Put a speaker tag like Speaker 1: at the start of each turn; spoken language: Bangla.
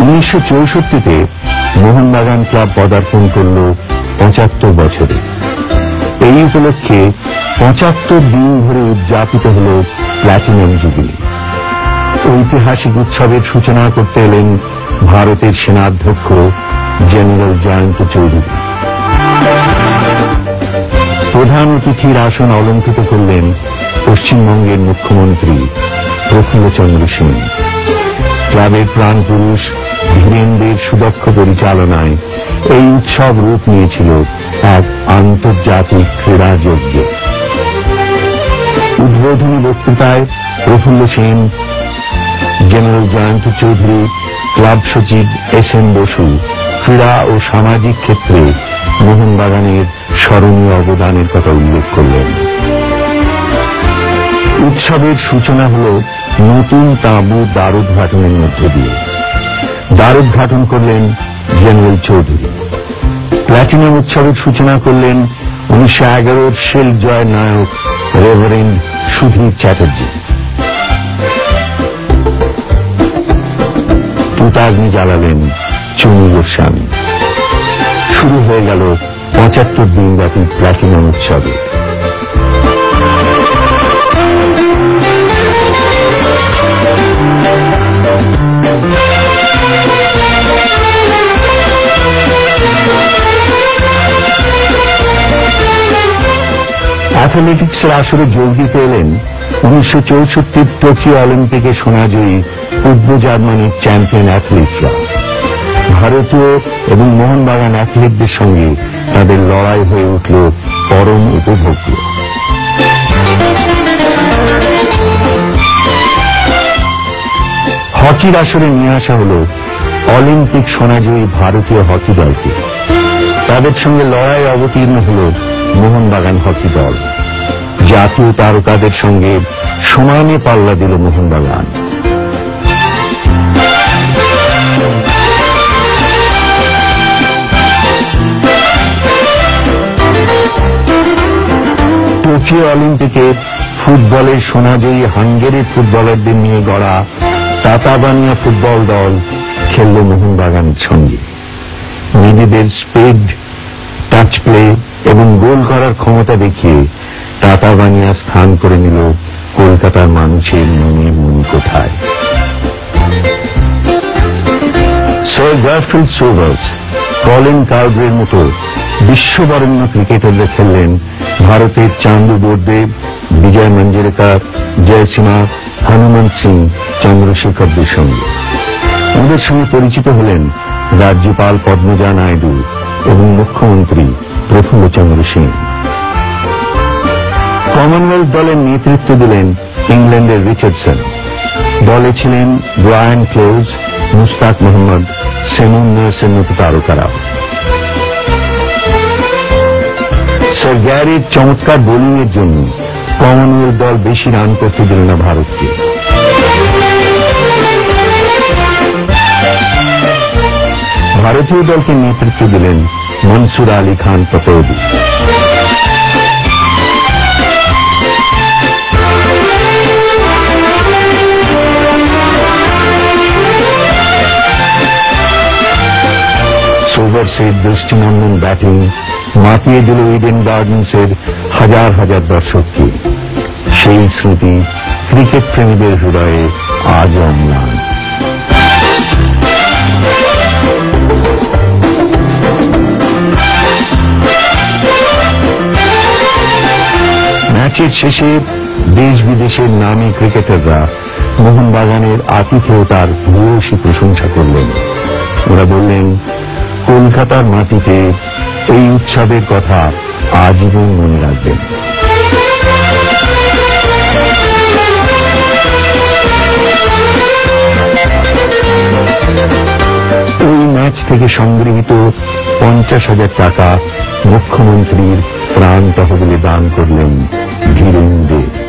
Speaker 1: উনিশশো চৌষট্টিতে মোহনবাগান ক্লাব পদার্পণ করল পঁচাত্তর বছরে। এই উপলক্ষে পঁচাত্তর দিন ধরে উদযাপিত হল প্ল্যাটিনাম জুবিলি। ঐতিহাসিক উৎসবের সূচনা করতে এলেন ভারতের সেনাধ্যক্ষ জেনারেল জয়ন্ত চৌধুরী। প্রধান অতিথির আসন অলঙ্কৃত করলেন পশ্চিমবঙ্গের মুখ্যমন্ত্রী প্রফুল্লচন্দ্র সিং। ক্লাবের প্রাণ পুরুষ ধীরেন্দ্রের সুদক্ষ পরিচালনায় এই উৎসব রূপ নিয়েছিল এক আন্তর্জাতিক ক্রীড়া যজ্ঞ উদ্বোধনী বক্তৃতায় প্রফুল্ল সেন, জেনারেল জয়ন্ত চৌধুরী, ক্লাব সচিব এস এন বসু, ক্রীড়া ও সামাজিক ক্ষেত্রে মোহনবাগানের স্মরণীয় অবদানের কথা উল্লেখ করলেন। উৎসবের সূচনা হল নতুন তাঁবু দ্বারোদ্ঘাটনের মধ্য দিয়ে। দ্বারোদ্ঘাটন করলেন জেনারেল চৌধুরী। প্ল্যাটিনাম উৎসবের সূচনা করলেন উনিশশো এগারোর শেল জয় নায়ক রেভারেন্ড সুধীর চ্যাটার্জি। তুতাগ্নি জ্বালালেন চুনি গোস্বামী। শুরু হয়ে গেল পঁচাত্তর দিন দিনব্যাপী প্ল্যাটিনাম উৎসবে। অ্যাথলেটিক্সের আসরে যোগ দিতে এলেন উনিশশো চৌষট্টির টোকিও অলিম্পিকে সোনাজয়ী পূর্ব জার্মানির চ্যাম্পিয়ন অ্যাথলিটরা। ভারতীয় এবং মোহনবাগান অ্যাথলিটদের সঙ্গে তাদের লড়াই হয়ে উঠল পরম উপভোগ্য। হকির আসরে নিয়ে আসা হল অলিম্পিক সোনাজয়ী ভারতীয় হকি দলকে। তাদের সঙ্গে লড়াই অবতীর্ণ হল মোহনবাগান হকি দল। জাতীয় তারকাদের সঙ্গে সমানে পাল্লা দিল মোহনবাগান। টোকিও অলিম্পিকে ফুটবলের সোনাজয়ী হাঙ্গেরির ফুটবলারদের নিয়ে গড়া তাতাবানিয়া ফুটবল দল খেলল মোহনবাগানের সঙ্গে নিজেদের স্পিড, টাচ প্লে এবং গোল করার ক্ষমতা দেখিয়ে তাতাবানিয়া স্থান করে নিল কলকাতার মানুষের মনে মনি সোভার্স কলিন মতো বিশ্ববরেণ্য ক্রিকেটাররা খেললেন ভারতের চান্দু বোরদেব বিজয় মঞ্জরেকর জয়সীমা হনুমান সিং চন্দ্রশেখরদের সঙ্গে। ওদের সঙ্গে পরিচিত হলেন রাজ্যপাল পদ্মজা নাইডু এবং মুখ্যমন্ত্রী প্রফুল্লচন্দ্র সিং কমনওয়েলথ দলের নেতৃত্ব দিলেন ইংল্যান্ডের রিচার্ডসন দলে ছিলেন ব্রায়ান ক্লোজ মুস্তাক মোহাম্মদ সেমন নার্সের মতো তারকারাও স্যার গ্যারির চমৎকার বোলিং এর জন্য কমনওয়েলথ দল বেশি রান করতে দিল না ভারতকে ভারতীয় দলকে নেতৃত্ব দিলেন মনসুর আলী খান পতৌদি সোভার্সের দৃষ্টিনন্দন ব্যাটিং মাতিয়ে দিল ইডেন গার্ডেন্সের হাজার হাজার দর্শককে সেই স্মৃতি ক্রিকেট প্রেমীদের হৃদয়ে আজ অম্লান ম্যাচের শেষে দেশ বিদেশের নামী ক্রিকেটাররা মোহনবাগানের আতিথেয়তার ভূয়সী প্রশংসা করলেন। ওরা বললেন কলকাতার মাটিতে এই উৎসবের কথা আজীবন মনে রাখবেন। ওই ম্যাচ থেকে সংগৃহীত পঞ্চাশ হাজার টাকা মুখ্যমন্ত্রীর প্রাণ তহবিলে দান করলেন ধীরেন্দ্র।